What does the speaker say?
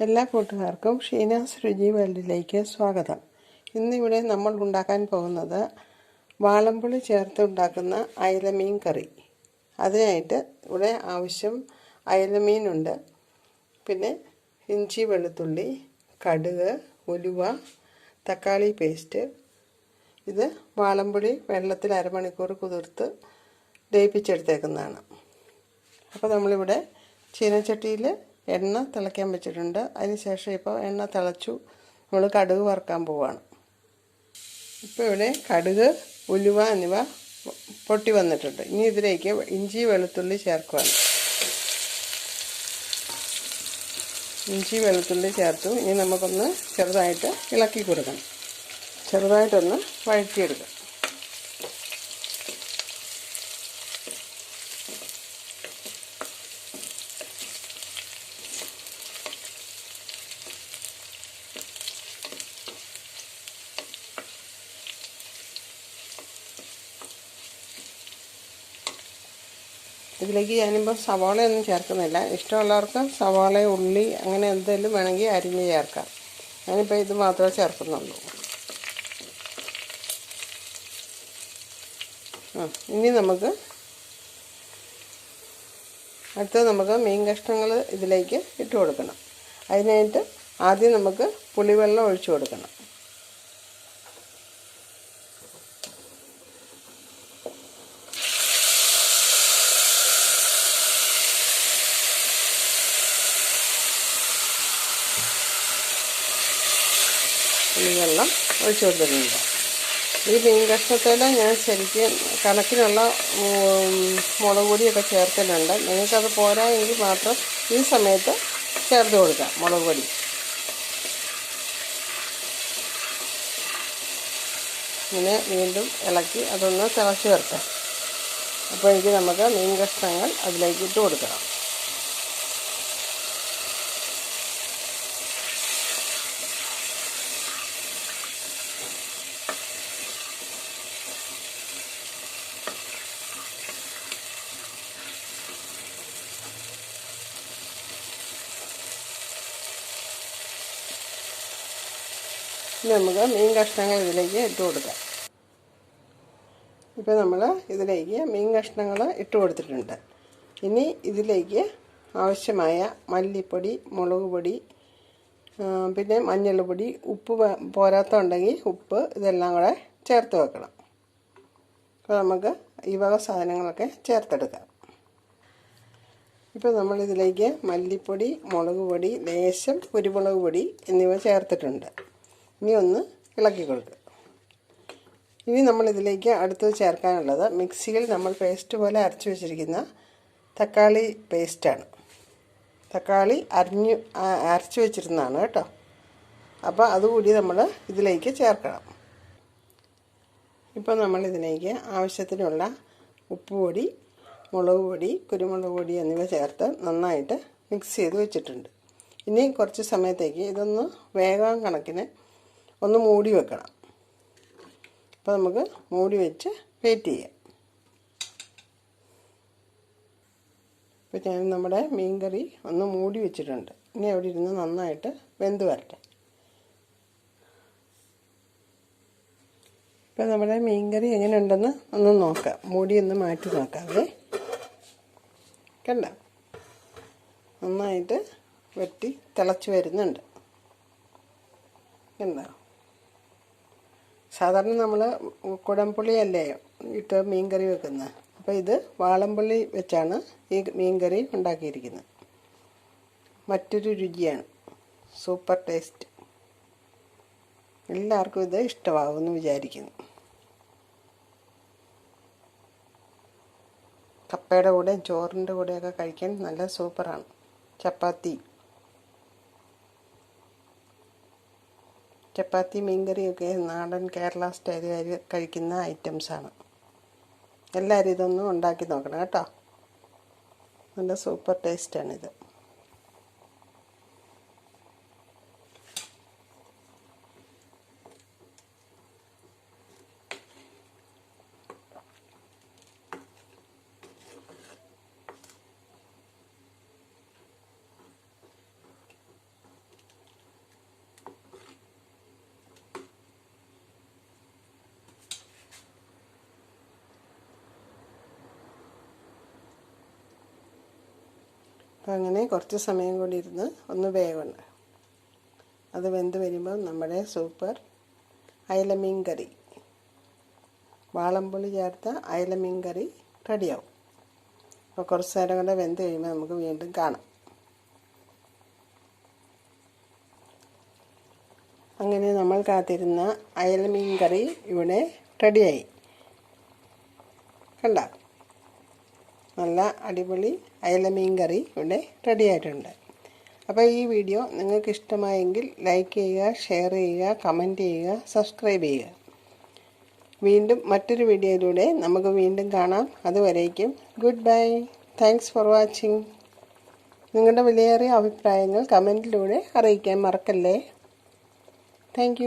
എല്ലാ കൂട്ടുകാർക്കും ഷീനാസ് രുചി വേൾഡിലേക്ക് സ്വാഗതം. ഇന്നിവിടെ നമ്മൾ ഉണ്ടാക്കാൻ പോകുന്നത് വാളമ്പുളി ചേർത്ത് ഉണ്ടാക്കുന്ന അയലമീൻ കറി. അതിനായിട്ട് ഇവിടെ ആവശ്യം അയലമീനുണ്ട്. പിന്നെ ഇഞ്ചി വെളുത്തുള്ളി കടുക് ഉലുവ തക്കാളി പേസ്റ്റ്. ഇത് വാളമ്പുളി വെള്ളത്തിൽ അരമണിക്കൂർ കുതിർത്ത് ലയിപ്പിച്ചെടുത്തേക്കുന്നതാണ് അപ്പോൾ നമ്മളിവിടെ ചീനച്ചട്ടിയിൽ എണ്ണ തിളയ്ക്കാൻ വെച്ചിട്ടുണ്ട്. അതിന് ശേഷം ഇപ്പോൾ എണ്ണ തിളച്ചു നമ്മൾ കടുക് വറുക്കാൻ പോവുകയാണ് ഇപ്പോൾ ഇവിടെ കടുക് ഉലുവ എന്നിവ പൊട്ടി വന്നിട്ടുണ്ട്. ഇനി ഇതിലേക്ക് ഇഞ്ചി വെളുത്തുള്ളി ചേർക്കുവാണ്. ഇഞ്ചി വെളുത്തുള്ളി ചേർത്തു. ഇനി നമുക്കൊന്ന് ചെറുതായിട്ട് ഇളക്കി കൊടുക്കണം. ചെറുതായിട്ടൊന്ന് വഴറ്റിയെടുക്കാം. ഇതിലേക്ക് ഞാനിപ്പോൾ സവാളയൊന്നും ചേർക്കുന്നില്ല. ഇഷ്ടമുള്ളവർക്ക് സവാള ഉള്ളി അങ്ങനെ എന്തെങ്കിലും വേണമെങ്കിൽ അരിഞ്ഞ് ചേർക്കാം. ഞാനിപ്പോൾ ഇത് മാത്രമേ ചേർക്കുന്നുള്ളൂ. ഇനി നമുക്ക് അടുത്തത് നമുക്ക് മീൻ കഷ്ണങ്ങൾ ഇതിലേക്ക് ഇട്ട് കൊടുക്കണം. അതിനായിട്ട് ആദ്യം നമുക്ക് പുളിവെള്ളം ഒഴിച്ചു കൊടുക്കണം. പുളിവെള്ളം ഒഴിച്ചു കൊടുത്തിട്ടുണ്ട്. ഈ മീൻ കഷ്ണത്തിൽ ഞാൻ ശരിക്കും കണക്കിനുള്ള മുളക് പൊടിയൊക്കെ ചേർത്തിട്ടുണ്ട്. നിങ്ങൾക്കത് പോരാ എങ്കിൽ മാത്രം ഈ സമയത്ത് ചേർത്ത് കൊടുക്കാം മുളക് പൊടി. ഇങ്ങനെ വീണ്ടും ഇളക്കി അതൊന്ന് തിളച്ച് വരട്ടെ. അപ്പോഴേക്ക് നമുക്ക് മീൻ കഷ്ണങ്ങൾ അതിലേക്ക് ഇട്ട് കൊടുക്കണം ഇനി നമുക്ക് മീൻ കഷ്ണങ്ങൾ ഇതിലേക്ക് ഇട്ട് കൊടുക്കാം. ഇപ്പോൾ നമ്മൾ ഇതിലേക്ക് മീൻ കഷ്ണങ്ങൾ ഇട്ട് കൊടുത്തിട്ടുണ്ട്. ഇനി ഇതിലേക്ക് ആവശ്യമായ മല്ലിപ്പൊടി മുളക് പൊടി പിന്നെ മഞ്ഞൾപ്പൊടി പൊടി ഉപ്പ് പോരാത്തുണ്ടെങ്കിൽ ഉപ്പ് ഇതെല്ലാം കൂടെ ചേർത്ത് വെക്കണം. അപ്പോൾ നമുക്ക് ഈ വക സാധനങ്ങളൊക്കെ ചേർത്തെടുക്കാം. ഇപ്പോൾ നമ്മളിതിലേക്ക് മല്ലിപ്പൊടി മുളക് പൊടി ലേശം കുരുമുളക് പൊടി എന്നിവ ചേർത്തിട്ടുണ്ട്. ഇനി ഒന്ന് ഇളക്കി കൊടുക്കുക. ഇനി നമ്മൾ ഇതിലേക്ക് അടുത്തത് ചേർക്കാനുള്ളത് മിക്സിയിൽ നമ്മൾ പേസ്റ്റ് പോലെ അരച്ചു വെച്ചിരിക്കുന്ന തക്കാളി പേസ്റ്റാണ് തക്കാളി അരിഞ്ഞു അരച്ചു വെച്ചിരുന്നതാണ് കേട്ടോ. അപ്പോൾ അതുകൂടി നമ്മൾ ഇതിലേക്ക് ചേർക്കണം. ഇപ്പോൾ നമ്മൾ ഇതിലേക്ക് ആവശ്യത്തിനുള്ള ഉപ്പ് പൊടി മുളക് പൊടി കുരുമുളക് പൊടി എന്നിവ ചേർത്ത് നന്നായിട്ട് മിക്സ് ചെയ്ത് വെച്ചിട്ടുണ്ട്. ഇനി കുറച്ച് സമയത്തേക്ക് ഇതൊന്ന് വേഗം കണക്കിന് ഒന്ന് മൂടി വെക്കണം. അപ്പോൾ നമുക്ക് മൂടി വെച്ച് വെയിറ്റ് ചെയ്യാം. ഇപ്പോൾ ഞാൻ നമ്മുടെ മീൻ കറി ഒന്ന് മൂടി വെച്ചിട്ടുണ്ട്. ഇനി അവിടെ ഇരുന്ന് നന്നായിട്ട് വെന്ത് വരട്ടെ. ഇപ്പോൾ നമ്മുടെ മീൻ കറി എങ്ങനെയുണ്ടെന്ന് ഒന്ന് നോക്കാം. മൂടി ഒന്ന് മാറ്റി നോക്കാവേ. കണ്ട? നന്നായിട്ട് വെട്ടി തിളച്ച് വരുന്നുണ്ട്. കണ്ടോ? സാധാരണ നമ്മൾ കുടംപുളിയല്ലേ ഇട്ട് മീൻകറി വെക്കുന്നത് അപ്പോൾ ഇത് വാളംപുള്ളി വെച്ചാണ് ഈ മീൻകറി ഉണ്ടാക്കിയിരിക്കുന്നത്. മറ്റൊരു രുചിയാണ്. Super taste. എല്ലാവർക്കും ഇത് ഇഷ്ടമാകുമെന്ന് വിചാരിക്കുന്നു. കപ്പയുടെ കൂടെ ചോറിന്റെ കൂടെയൊക്കെ കഴിക്കാൻ നല്ല സൂപ്പറാണ്. ചപ്പാത്തി. ചപ്പാത്തി മീൻകറിയൊക്കെ നാടൻ കേരള സ്റ്റൈലുകാർ കഴിക്കുന്ന ഐറ്റംസാണ് എല്ലാവരും ഇതൊന്നും ഉണ്ടാക്കി നോക്കണം കേട്ടോ. നല്ല സൂപ്പർ ടേസ്റ്റാണിത് അപ്പം അങ്ങനെ കുറച്ച് സമയം കൂടി ഇരുന്ന് ഒന്ന് വേവണം. അത് വെന്ത് വരുമ്പോൾ നമ്മുടെ സൂപ്പർ അയലമീൻ കറി. വാളംപുളി ചേർത്ത അയലമീൻ കറി റെഡിയാവും. അപ്പോൾ കുറച്ച് നേരം കൂടെ വെന്ത് കഴിയുമ്പോൾ നമുക്ക് വീണ്ടും കാണാം. അങ്ങനെ നമ്മൾ കാത്തിരുന്ന അയലമീൻ കറി ഇവിടെ റെഡിയായി. കണ്ട? നല്ല അടിപൊളി അയലമീൻ കറി ഇവിടെ റെഡി ആയിട്ടുണ്ട്. അപ്പോൾ ഈ വീഡിയോ നിങ്ങൾക്ക് ഇഷ്ടമായെങ്കിൽ ലൈക്ക് ചെയ്യുക ഷെയർ ചെയ്യുക കമന്റ് ചെയ്യുക സബ്സ്ക്രൈബ് ചെയ്യുക. വീണ്ടും മറ്റൊരു വീഡിയോയിലൂടെ നമുക്ക് വീണ്ടും കാണാം. അതുവരേക്കും good bye thanks for watching നിങ്ങളുടെ വിലയേറിയ അഭിപ്രായങ്ങൾ കമന്റിലൂടെ അറിയിക്കാൻ മറക്കല്ലേ? താങ്ക്